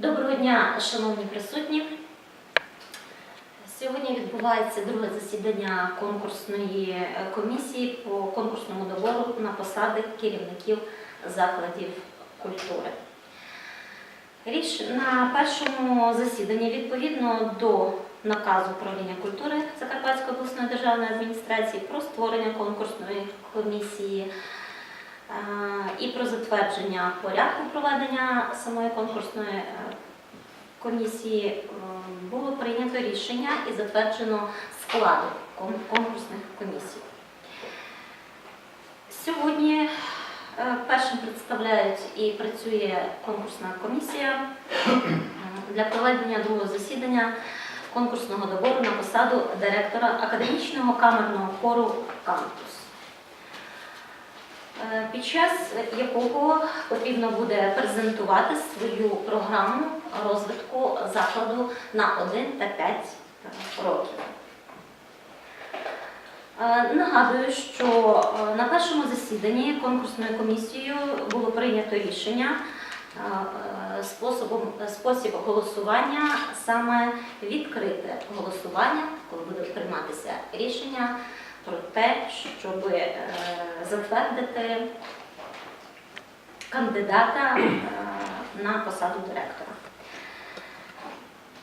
Доброго дня, шановні присутні. Сьогодні відбувається друге засідання конкурсної комісії по конкурсному добору на посади керівників закладів культури. Річ на першому засіданні відповідно до наказу управління культури Закарпатської обласної державної адміністрації про створення конкурсної комісії і про затвердження порядку проведення самої конкурсної е, комісії е, було прийнято рішення і затверджено склади конкурсних комісій. Сьогодні е, першим представляють і працює конкурсна комісія е, для проведення другого засідання конкурсного добору на посаду директора академічного камерного хору «Кантус» е, під час якого потрібно буде презентувати свою програму розвитку закладу на 1 та 5 років. Е, Нагадую, що е, на першому засіданні конкурсною комісією було прийнято рішення е, е, способом, спосіб голосування саме відкрите голосування, коли буде прийматися рішення про те, щоб е, затвердити кандидата е, на посаду директора.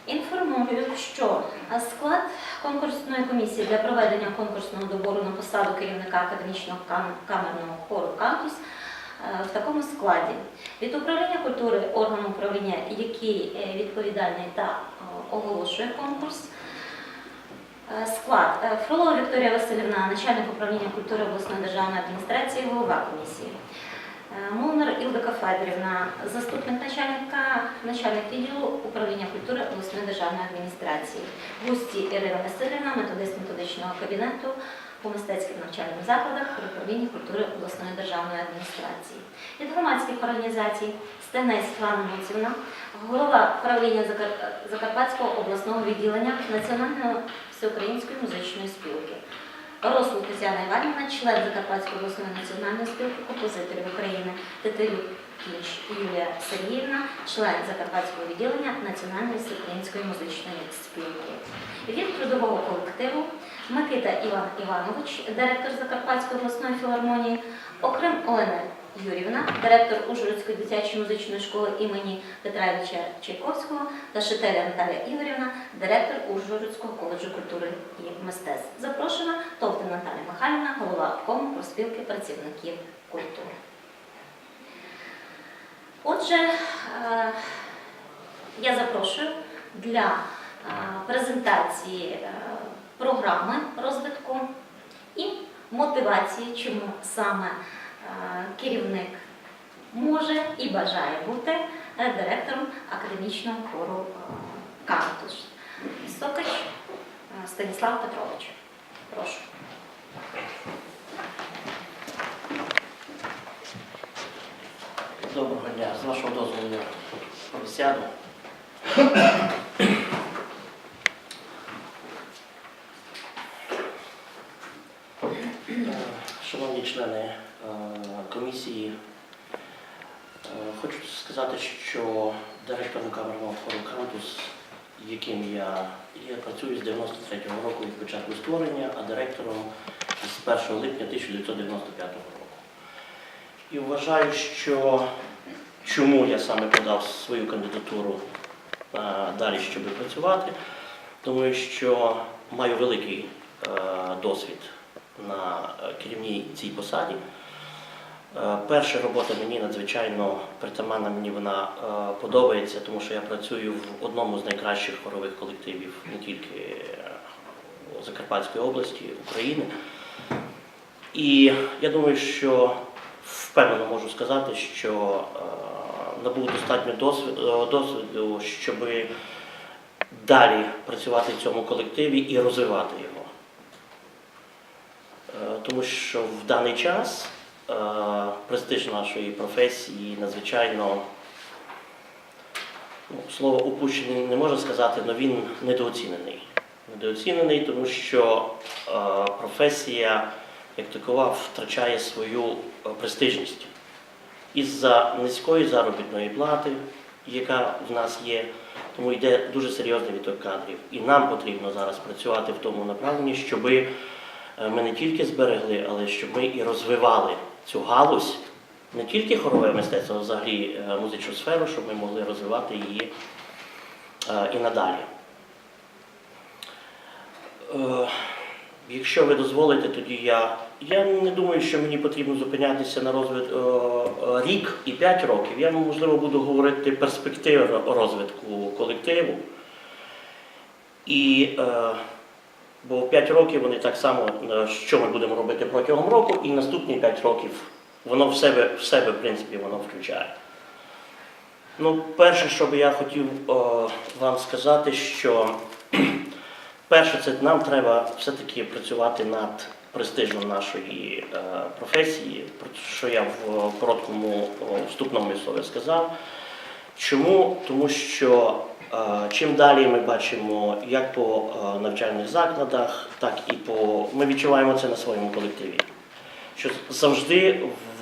Інформую, що склад конкурсної комісії для проведення конкурсного добору на посаду керівника академічного камерного хору «Кантус» е, в такому складі. Від управління культури, органу управління, який відповідальний та оголошує конкурс, Склад Е, Фролова Вікторія Васильівна, начальник управління культури обласної державної адміністрації, голова комісії. Е, Ілдика Федорівна, заступник начальника, начальник відділу управління культури обласної державної адміністрації. Густі Ірина Васильівна, методист методичного кабінету по мистецьким навчальним закладах при управлінні культури обласної державної адміністрації. Від громадських організацій Стегнець Світлана Муцівна, голова правління Закарпатського обласного відділення Національної всеукраїнської музичної спілки. Рослу Тетяна Іванівна, член Закарпатської обласної національної спілки композиторів України, Кіч Юлія Сергіївна, член Закарпатського відділення Національної всеукраїнської музичної спілки. Від трудового колективу Микита Іван Іванович, директор Закарпатської обласної філармонії, Окрем Олена Юрівна, директор Ужгородської дитячої музичної школи імені Петра Ілліча Чайковського та Шетеля Наталія Ігорівна, директор Ужгородського коледжу культури і мистецтв. Запрошена Товтин Наталія Михайлівна, голова обкому профспілки працівників культури. Отже, е, я запрошую для е, презентації е, програми розвитку і мотивації, чому саме керівник може і бажає бути директором академічного хору «Кантуш». Сокач е, Станіслав Петрович. Прошу. Доброго. З вашого дозволу я присяду. Шановні члени е, комісії, е, хочу сказати, що директором камерного хору «Кантус», яким я, я працюю з 93-го року від початку створення, а директором з 1 липня 1995 року. І вважаю, що чому я саме подав свою кандидатуру е, далі, щоб працювати, тому що маю великий е, досвід на е, керівній цій посаді. Перша робота мені надзвичайно притаманна, мені вона подобається, тому що я працюю в одному з найкращих хорових колективів не тільки Закарпатської області, України. І я думаю, що впевнено можу сказати, що набув достатньо досвіду, досвіду, щоб далі працювати в цьому колективі і розвивати його. Е, Тому що в даний час е, престиж нашої професії надзвичайно, ну, слово упущений не можна сказати, але він недооцінений. Недооцінений, тому що е, професія як такова втрачає свою е, престижність із-за низької заробітної плати, яка в нас є. Тому йде дуже серйозний відток кадрів. І нам потрібно зараз працювати в тому направленні, щоб ми не тільки зберегли, але щоб ми і розвивали цю галузь, не тільки хорове мистецтво, а взагалі е, музичну сферу, щоб ми могли розвивати її е, і надалі. Якщо ви дозволите, тоді я. Я не думаю, що мені потрібно зупинятися на розвит е, рік і п'ять років. Я можливо буду говорити перспективи розвитку колективу. І е, бо 5 років вони так само, е, що ми будемо робити протягом року, і наступні 5 років воно в себе, в себе, в принципі, воно включає. Ну, перше, що би я хотів вам сказати, що перше, це нам треба все-таки працювати над престижем нашої е, професії, про що я в короткому вступному слові сказав. Чому? Тому що е, чим далі ми бачимо, як по е, навчальних закладах, так і по. Ми відчуваємо це на своєму колективі. Що завжди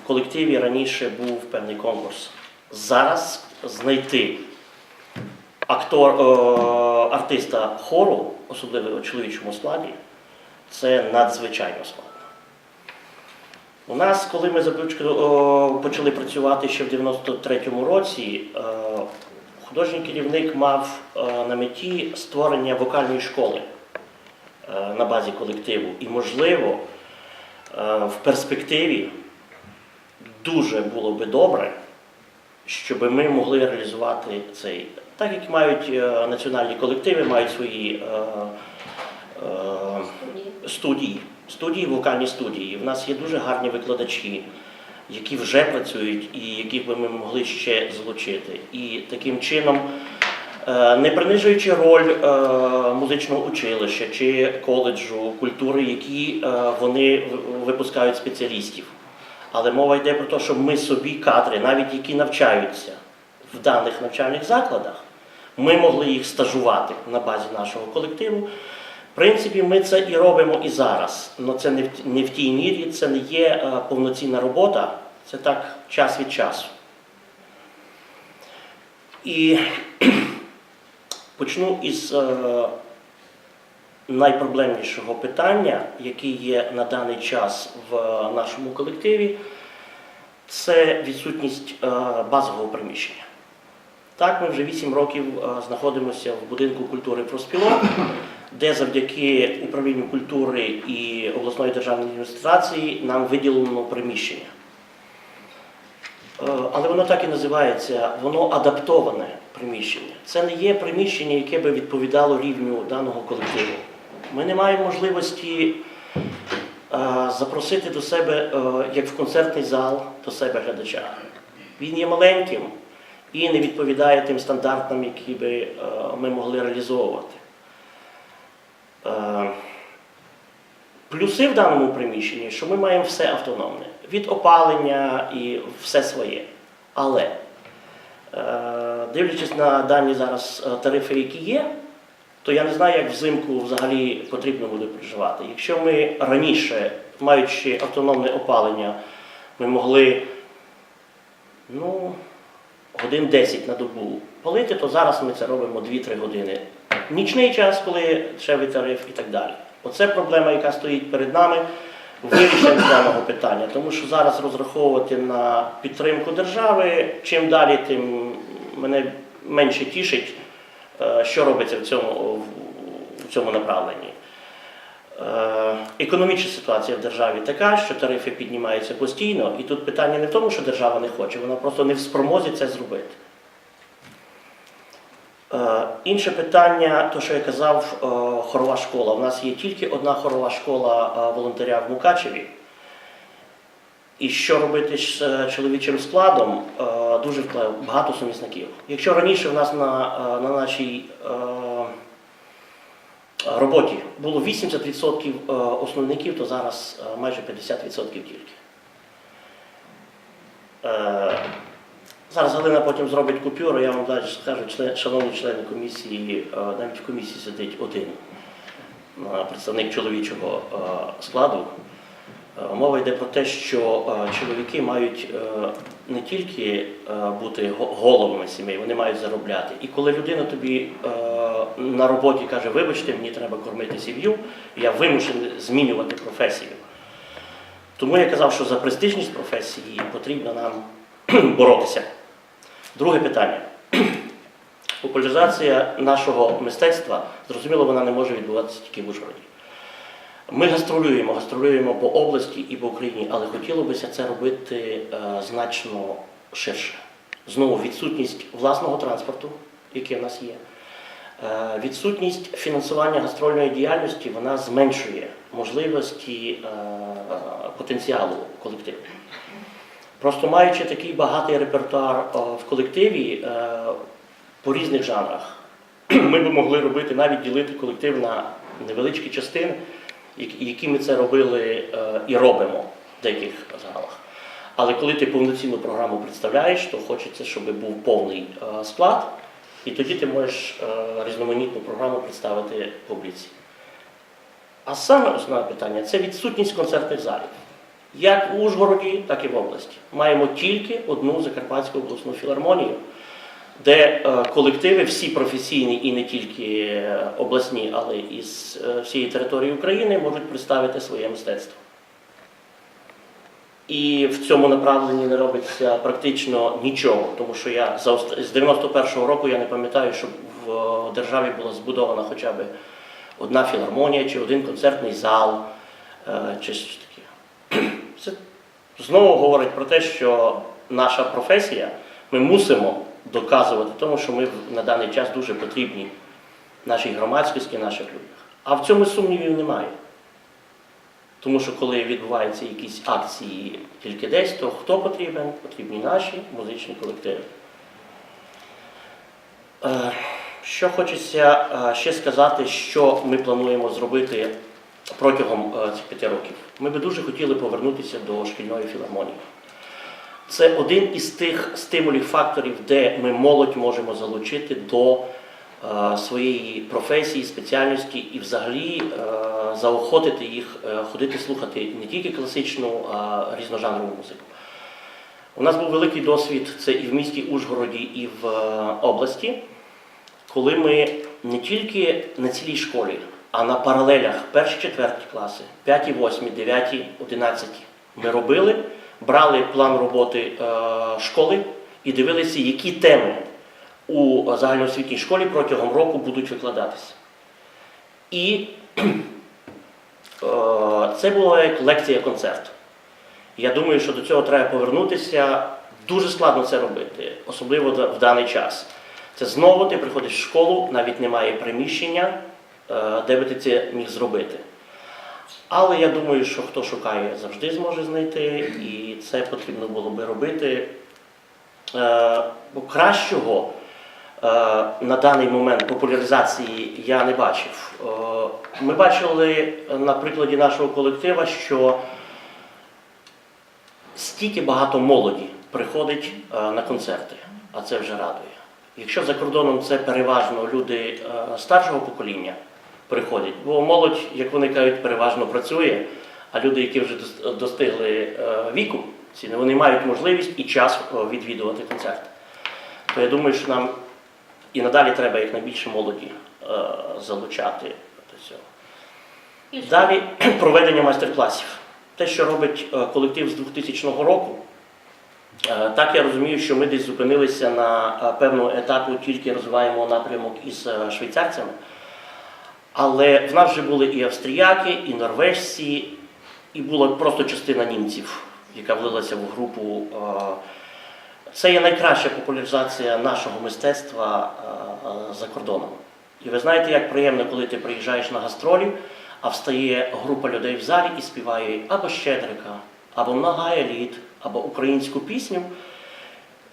в колективі раніше був певний конкурс. Зараз знайти актор, е, артиста хору, особливо у чоловічому складі, це надзвичайно складно. У нас, коли ми почали працювати ще в 93-му році, е, художній керівник мав е, на меті створення вокальної школи е, на базі колективу. І, можливо, в перспективі дуже було би добре, щоб ми могли реалізувати цей. Так як мають е, національні колективи, мають свої е, е, студії, студії, вокальні студії. В нас є дуже гарні викладачі, які вже працюють і яких би ми могли ще залучити. І таким чином, е, не принижуючи роль е, музичного училища чи коледжу культури, які е, вони випускають спеціалістів. Але мова йде про те, щоб ми собі кадри, навіть які навчаються в даних навчальних закладах, ми могли їх стажувати на базі нашого колективу. В принципі, ми це і робимо і зараз. але це не в, не в тій мірі, це не є е, повноцінна робота, це так час від часу. І почну із е, найпроблемнішого питання, яке є на даний час в нашому колективі, це відсутність е, базового приміщення. Так, ми вже 8 років е, знаходимося в будинку культури профспілок, де завдяки управлінню культури і обласної державної адміністрації нам виділено приміщення. Е, Але воно так і називається, воно адаптоване приміщення. Це не є приміщення, яке би відповідало рівню даного колективу. Ми не маємо можливості е, запросити до себе, е, як в концертний зал, до себе глядача. Він є маленьким і не відповідає тим стандартам, які би е, ми могли реалізовувати. Плюси в даному приміщенні, що ми маємо все автономне, від опалення і все своє. Але дивлячись на дані зараз тарифи, які є, то я не знаю, як взимку взагалі потрібно буде проживати. Якщо ми раніше, маючи автономне опалення, ми могли ну, годин 10 на добу палити, то зараз ми це робимо 2-3 години. Нічний час, коли дешевий тариф і так далі. Оце проблема, яка стоїть перед нами вирішення даного питання. Тому що зараз розраховувати на підтримку держави, чим далі, тим мене менше тішить, що робиться в цьому, в цьому направленні. Е, Економічна ситуація в державі така, що тарифи піднімаються постійно, і тут питання не в тому, що держава не хоче, вона просто не в спромозі це зробити. Е, Інше питання, то що я казав, е, хорова школа. У нас є тільки одна хорова школа е, волонтеря в Мукачеві. І що робити з е, чоловічим складом, е, дуже впливає багато сумісників. Якщо раніше в нас на, е, на нашій е, роботі було 80% е, основників, то зараз майже 50% тільки. Зараз Галина потім зробить купюру, я вам далі скажу, шановні члени комісії, навіть в комісії сидить один представник чоловічого складу. Е, Мова йде про те, що е, чоловіки мають е, не тільки бути головами сімей, вони мають заробляти. І коли людина тобі на роботі каже, вибачте, мені треба кормити сім'ю, я вимушений змінювати професію. Тому я казав, що за престижність професії потрібно нам боротися. Друге питання. Популяризація нашого мистецтва, зрозуміло, вона не може відбуватися тільки в Ужгороді. Ми гастролюємо, гастролюємо по області і по Україні, але хотілося б це робити е, значно ширше. Знову відсутність власного транспорту, який в нас є, е, відсутність фінансування гастрольної діяльності вона зменшує можливості е, потенціалу колективу. Просто маючи такий багатий репертуар в колективі по різних жанрах, ми б могли робити навіть ділити колектив на невеличкі частини, які- ми це робили е, і робимо в деяких залах. Але коли ти повноцінну програму представляєш, то хочеться, щоб був повний е, склад, і тоді ти можеш е, різноманітну програму представити публіці. А саме основне питання це відсутність концертних залів. Як в Ужгороді, так і в області. Маємо тільки одну Закарпатську обласну філармонію, де е, колективи, всі професійні і не тільки е, обласні, але і з е, всієї території України можуть представити своє мистецтво. І в цьому направленні не робиться практично нічого, тому що я з 91-го року я не пам'ятаю, щоб в державі була збудована хоча б одна філармонія чи один концертний зал, чи щось таке. Це знову говорить про те, що наша професія, ми мусимо доказувати тому, що ми на даний час дуже потрібні нашій громадськості, наших людях. А в цьому сумнівів немає. Тому що коли відбуваються якісь акції тільки десь, то хто потрібен? Потрібні наші музичні колективи. Е, Що хочеться е, ще сказати, що ми плануємо зробити протягом е, цих п'яти років. Ми би дуже хотіли повернутися до шкільної філармонії. Це один із тих стимулів, факторів, де ми молодь можемо залучити до е, своєї професії, спеціальності і взагалі е, заохотити їх е, ходити слухати не тільки класичну, а різножанрову музику. У нас був великий досвід це і в місті Ужгороді, і в області, коли ми не тільки на цілій школі, а на паралелях перші, четверті класи, п'яті, восьмі, дев'яті, одинадцяті ми робили, брали план роботи е, школи і дивилися, які теми у загальноосвітній школі протягом року будуть викладатися. І е, це була як лекція-концерт. Я думаю, що до цього треба повернутися. Дуже складно це робити, особливо в даний час. Це знову ти приходиш в школу, навіть немає приміщення, е, де би ти це міг зробити. Але я думаю, що хто шукає, завжди зможе знайти, і це потрібно було би робити. Е, Бо кращого е, на даний момент популяризації я не бачив. Е, Ми бачили на прикладі нашого колектива, що стільки багато молоді приходить на концерти, а це вже радує. Якщо за кордоном це переважно люди старшого покоління приходять, бо молодь, як вони кажуть, переважно працює, а люди, які вже достигли е, віку, вони мають можливість і час відвідувати концерти. То я думаю, що нам і надалі треба якнайбільше молоді е, залучати до цього. Далі проведення майстер-класів. Те, що робить е, колектив з 2000 року, так я розумію, що ми десь зупинилися на певному етапу, тільки розвиваємо напрямок із швейцарцями. Але в нас вже були і австріяки, і норвежці, і була просто частина німців, яка влилася в групу. Це є найкраща популяризація нашого мистецтва за кордоном. І ви знаєте, як приємно, коли ти приїжджаєш на гастролі, а встає група людей в залі і співає або Щедрика, або Нагая літ, або українську пісню.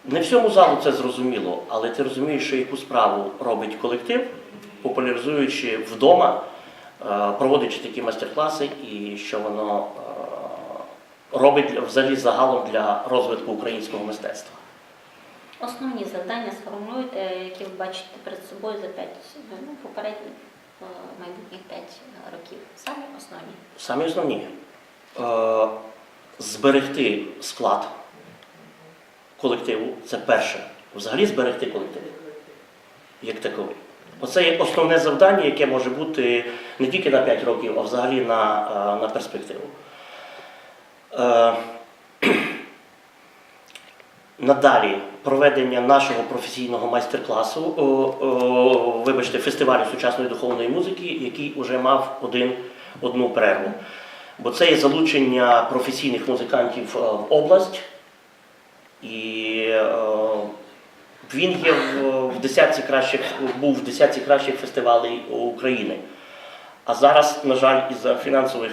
Не всьому залу це зрозуміло, але ти розумієш, що яку справу робить колектив, популяризуючи вдома, е, проводячи такі майстер-класи, і що воно е, робить взагалі загалом для розвитку українського мистецтва. Основні завдання сформулюйте, які ви бачите перед собою за 5, ну, попередні е, майбутніх 5 років. Саме основні. Самі основні. зберегти склад колективу це перше. Взагалі зберегти колектив як таковий. Оце є основне завдання, яке може бути не тільки на 5 років, а взагалі на, е, на перспективу. Е, Надалі проведення нашого професійного майстер-класу, вибачте, фестивалю сучасної духовної музики, який вже мав один, одну перерву. Бо це є залучення професійних музикантів е, в область, і він є в десятці кращих, був в десятці кращих фестивалей України. А зараз, на жаль, із-за фінансових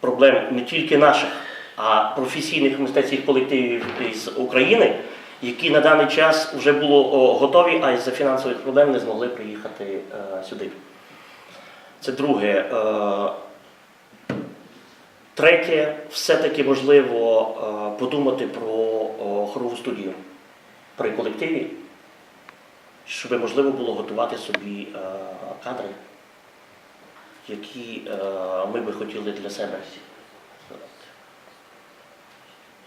проблем не тільки наших, а професійних мистецьких колективів із України, які на даний час вже було готові, а із-за фінансових проблем не змогли приїхати е, сюди. Це друге. Е, Третє, все-таки можливо е, подумати про хорову студію при колективі, щоб можливо було готувати собі е, кадри, які е, ми би хотіли для себе.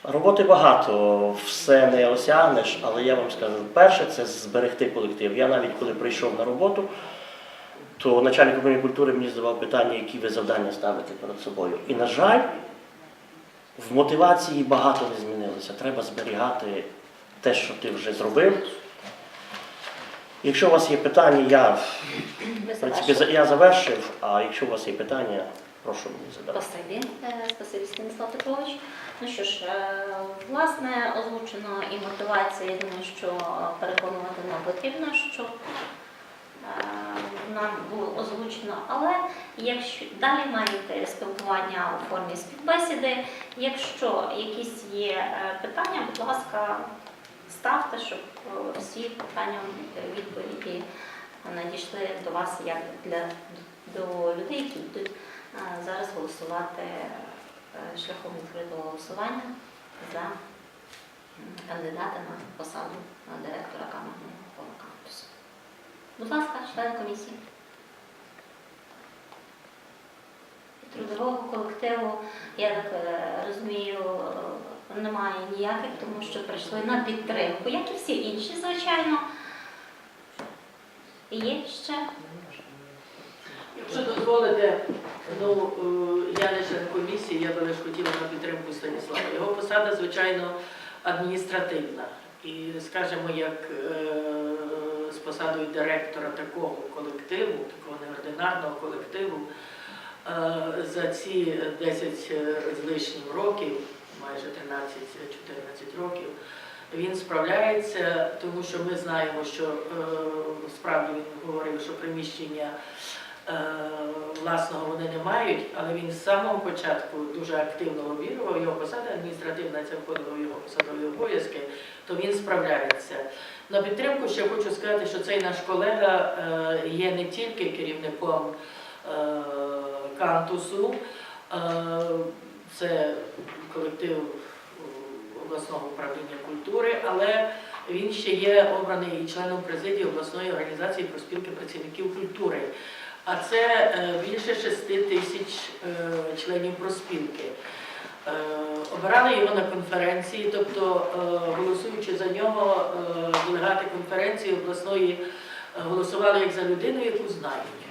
Роботи багато, все не осягнеш, але я вам скажу, перше це зберегти колектив. Я навіть коли прийшов на роботу, то начальник управління культури мені задавав питання, які ви завдання ставите перед собою. І, на жаль, в мотивації багато не змінилося. Треба зберігати те, що ти вже зробив. Якщо у вас є питання, я, в принципі, за- я завершив, а якщо у вас є питання, прошу мені задати. Спасибі, Е, спасибі, Станіслав Петрович. Ну що ж, е, власне, озвучено і мотивація, я думаю, що е, переконувати не потрібно, що е, нам було озвучено. Але якщо далі маєте спілкування у формі співбесіди, якщо якісь є е, питання, будь ласка, ставте, щоб е, всі питання е, відповіді надійшли до вас як для до людей, які будуть е, зараз голосувати е, шляхом відкритого голосування за кандидата на посаду е, директора камерного кампусу. Будь ласка, члени комісії. Трудового колективу, я так е, розумію, е, немає ніяких, тому що прийшли на підтримку, як і всі інші, звичайно. Є ще Якщо дозволите, ну е, я не член комісії, я би лише хотіла на підтримку Станіслава. Його посада, звичайно, адміністративна. І скажімо, як е, з посадою директора такого колективу, такого неординарного колективу, е, за ці 10 з лишнім років, майже 13-14 років, він справляється, тому що ми знаємо, що е, справді він говорив, що приміщення е, власного вони не мають, але він з самого початку дуже активно лобірував, його посада адміністративна, це входило в його посадові обов'язки, то він справляється. На підтримку ще хочу сказати, що цей наш колега е, є не тільки керівником е, кантусу, е, це колектив обласного управління культури, але він ще є обраний членом президії обласної організації проспілки працівників культури. А це е, більше 6 тисяч е, членів проспілки. Е, Обирали його на конференції, тобто голосуючи за нього, делегати конференції обласної голосували як за людину, яку знають.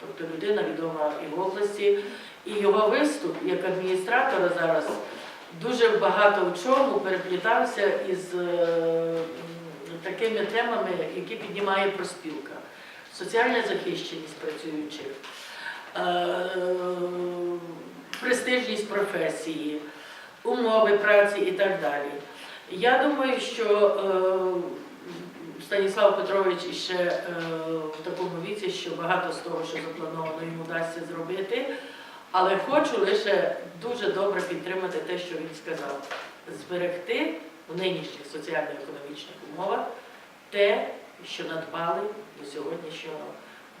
Тобто людина відома і в області. І його виступ як адміністратора зараз дуже багато в чому переплітався із е, такими темами, які піднімає проспілка. Соціальна захищеність працюючих, е, престижність професії, умови праці і так далі. Я думаю, що е, Станіслав Петрович ще в такому віці, що багато з того, що заплановано, йому вдасться зробити. Але хочу лише дуже добре підтримати те, що він сказав: зберегти в нинішніх соціально-економічних умовах те, що надбали до сьогоднішнього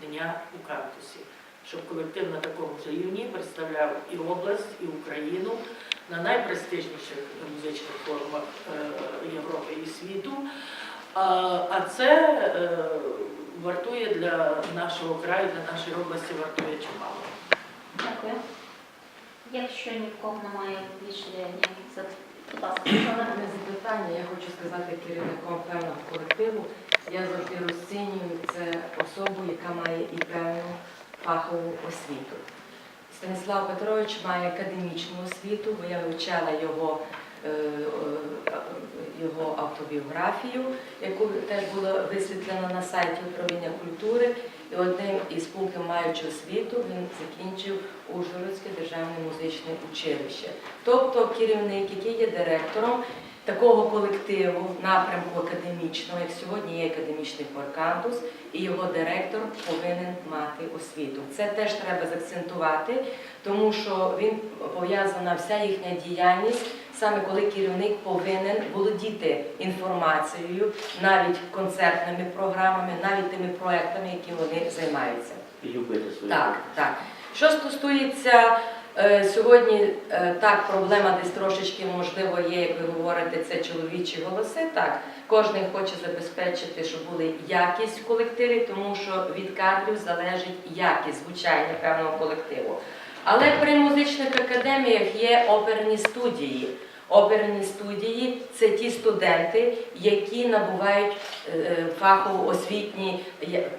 дня у кампусі, щоб колектив на такому ж рівні представляв і область, і Україну на найпрестижніших музичних форумах е, Європи і світу. А, а це е, вартує для нашого краю, для нашої області вартує чимало. Дякую. Якщо ні в кого немає більше будь ласка, запитання, я хочу сказати керівником певного колективу. Я завжди розцінюю це особу, яка має і певну фахову освіту. Станіслав Петрович має академічну освіту, бо я вивчала його, е, його автобіографію, яку теж була висвітлена на сайті управління культури. І одним із пунктів маючи освіту він закінчив Ужгородське державне музичне училище. Тобто керівник, який є директором такого колективу, напрямку академічного, як сьогодні є академічний форкампус, і його директор повинен мати освіту. Це теж треба заакцентувати, тому що він пов'язана вся їхня діяльність. Саме коли керівник повинен володіти інформацією, навіть концертними програмами, навіть тими проектами, які вони займаються. І любити свою Так, так. Що стосується е, сьогодні, е, так, проблема десь трошечки, можливо, є, як ви говорите, це чоловічі голоси. Так, кожен хоче забезпечити, щоб були якість в колективі, тому що від кадрів залежить якість звучання певного колективу. Але при музичних академіях є оперні студії. Оперні студії це ті студенти, які набувають е, е, фахово-освітні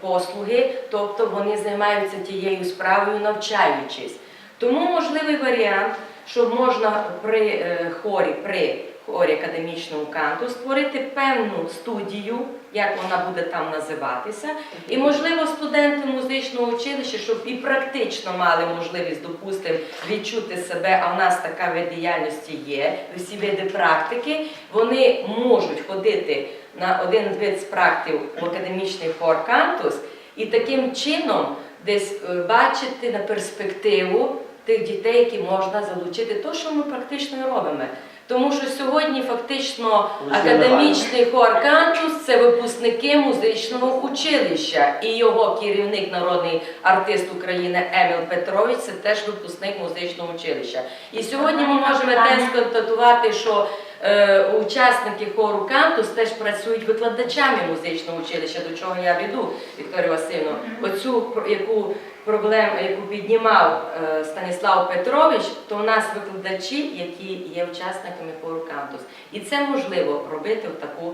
послуги, тобто вони займаються тією справою, навчаючись. Тому можливий варіант, що можна при е, хорі, при хорі академічному канту створити певну студію, як вона буде там називатися, і можливо студенти музичного училища, щоб і практично мали можливість, допустимо, відчути себе, а в нас така вид діяльності є, всі види практики, вони можуть ходити на один вид з практик в академічний форкантус і таким чином десь е, бачити на перспективу тих дітей, які можна залучити, то, що ми практично робимо. Тому що сьогодні фактично академічний хор кантус це випускники музичного училища, і його керівник, народний артист України Еміл Петрович, це теж випускник музичного училища. І сьогодні ми можемо теж констатувати, що е, учасники хору кантус теж працюють викладачами музичного училища, до чого я веду, Вікторія Васильівна. Оцю про- яку проблему, яку піднімав е, Станіслав Петрович, то у нас викладачі, які є учасниками хору кантус. І це можливо робити в таку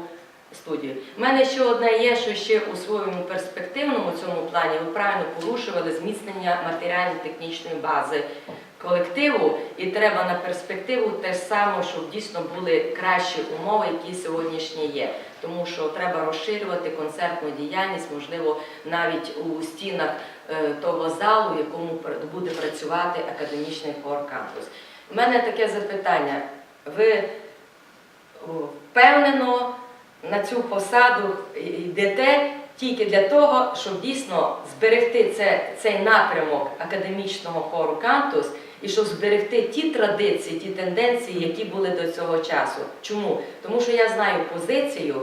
студію. У мене ще одне є, що ще у своєму перспективному цьому плані ви правильно порушували зміцнення матеріально-технічної бази колективу, і треба на перспективу те ж саме, щоб дійсно були кращі умови, які сьогоднішні є. Тому що треба розширювати концертну діяльність, можливо, навіть у стінах е, того залу, в якому буде працювати академічний хор кампус. У мене таке запитання. Ви впевнено на цю посаду йдете тільки для того, щоб дійсно зберегти це, цей напрямок академічного хору кантус і щоб зберегти ті традиції, ті тенденції, які були до цього часу. Чому? Тому що я знаю позицію,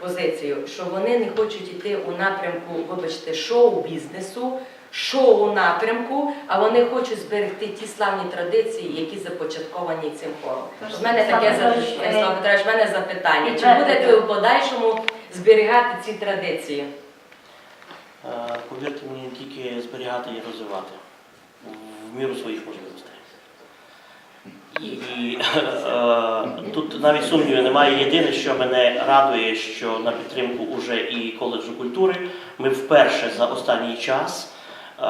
позицію, що вони не хочуть йти у напрямку, вибачте, шоу-бізнесу, шоу-напрямку, а вони хочуть зберегти ті славні традиції, які започатковані цим хором. У мене таке Петрович, в мене запитання. Чи будете ви в подальшому зберігати ці традиції? Е, Повірте мені, тільки зберігати і розвивати в міру своїх можливостей. І е, тут навіть сумніву немає. Єдине, що мене радує, що на підтримку уже і коледжу культури ми вперше за останній час, е,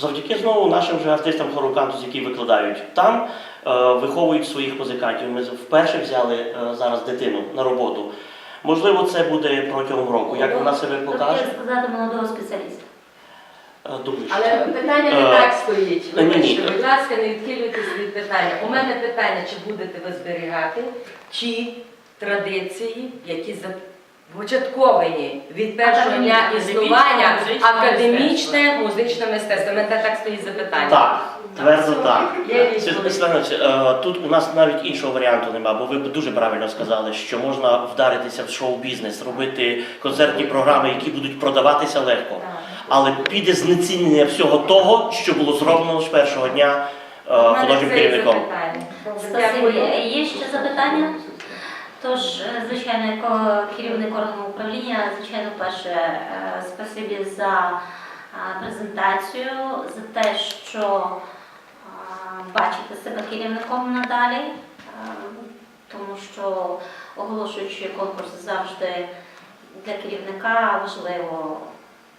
завдяки знову нашим же артистам хору кантус, які викладають там, е, виховують своїх музикантів. Ми вперше взяли зараз дитину на роботу. Можливо, це буде протягом року. Як вона себе покаже? Хотіла сказати молодого спеціаліста. Е, Думаю, що Але це. питання не Е, так стоїть. ні, ні. Вибачте, будь ласка, не відхилюйтесь від питання. У мене питання, чи будете ви зберігати ті традиції, які започатковані від першого дня Академічне існування музичне академічне музичне мистецтво. У мене так стоїть запитання. Так, твердо так. Відповідь. Світлана е, тут у нас навіть іншого варіанту нема, бо ви б дуже правильно сказали, що можна вдаритися в шоу-бізнес, робити концертні програми, які будуть продаватися легко. Так. Але піде знецінення всього того, що було зроблено з першого дня е, художнім керівником. дякую. Є ще запитання? Тож, е, звичайно, як керівник органу управління, звичайно, перше, е, спасибі за е, презентацію, за те, що е, бачити себе керівником надалі, тому що оголошуючи конкурс завжди для керівника важливо,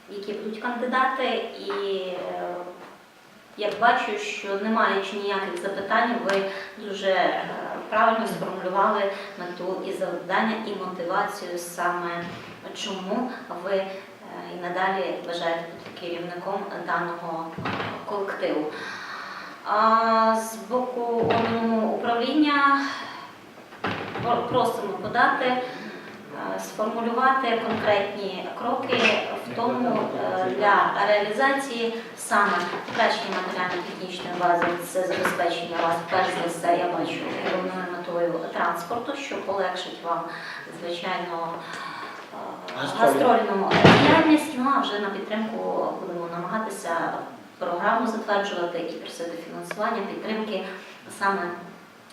які будуть кандидати, і е, як бачу, що не маючи ніяких запитань, ви дуже е, правильно сформулювали мету і завдання, і мотивацію саме. Чому ви е, і надалі бажаєте бути керівником даного колективу. З боку управління просимо подати, сформулювати конкретні кроки в тому е, для реалізації саме покращення матеріально-технічної бази, це забезпечення вас, перш за все, я бачу головною метою транспорту, що полегшить вам, звичайно, е, Гастрольну. діяльність. Ну а вже на підтримку будемо намагатися програму затверджувати і просити фінансування, підтримки саме е,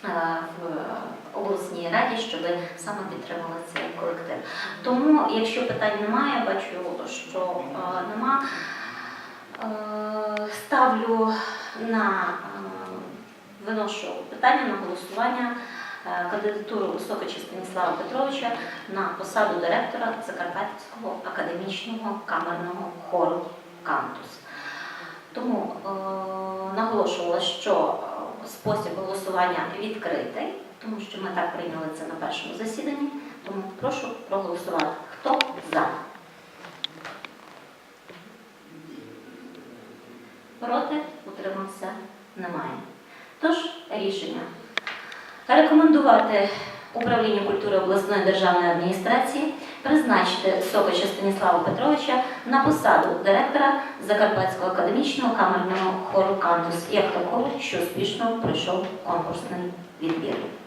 в обласній раді, щоб саме підтримали цей колектив. Тому, якщо питань немає, бачу, що е, нема, е, ставлю на е, виношу питання на голосування е, кандидатуру Високоча Станіслава Петровича на посаду директора Закарпатського академічного камерного хору Кантус. Тому е, наголошувала, що е, спосіб голосування відкритий, тому що ми так прийняли це на першому засіданні. Тому прошу проголосувати. Хто за? Проти? Утримався? Немає. Тож рішення. Рекомендувати управлінню культури обласної державної адміністрації призначити Сокоча Станіслава Петровича на посаду директора Закарпатського академічного камерного хору Кантус як такого, що успішно пройшов конкурсний відбір.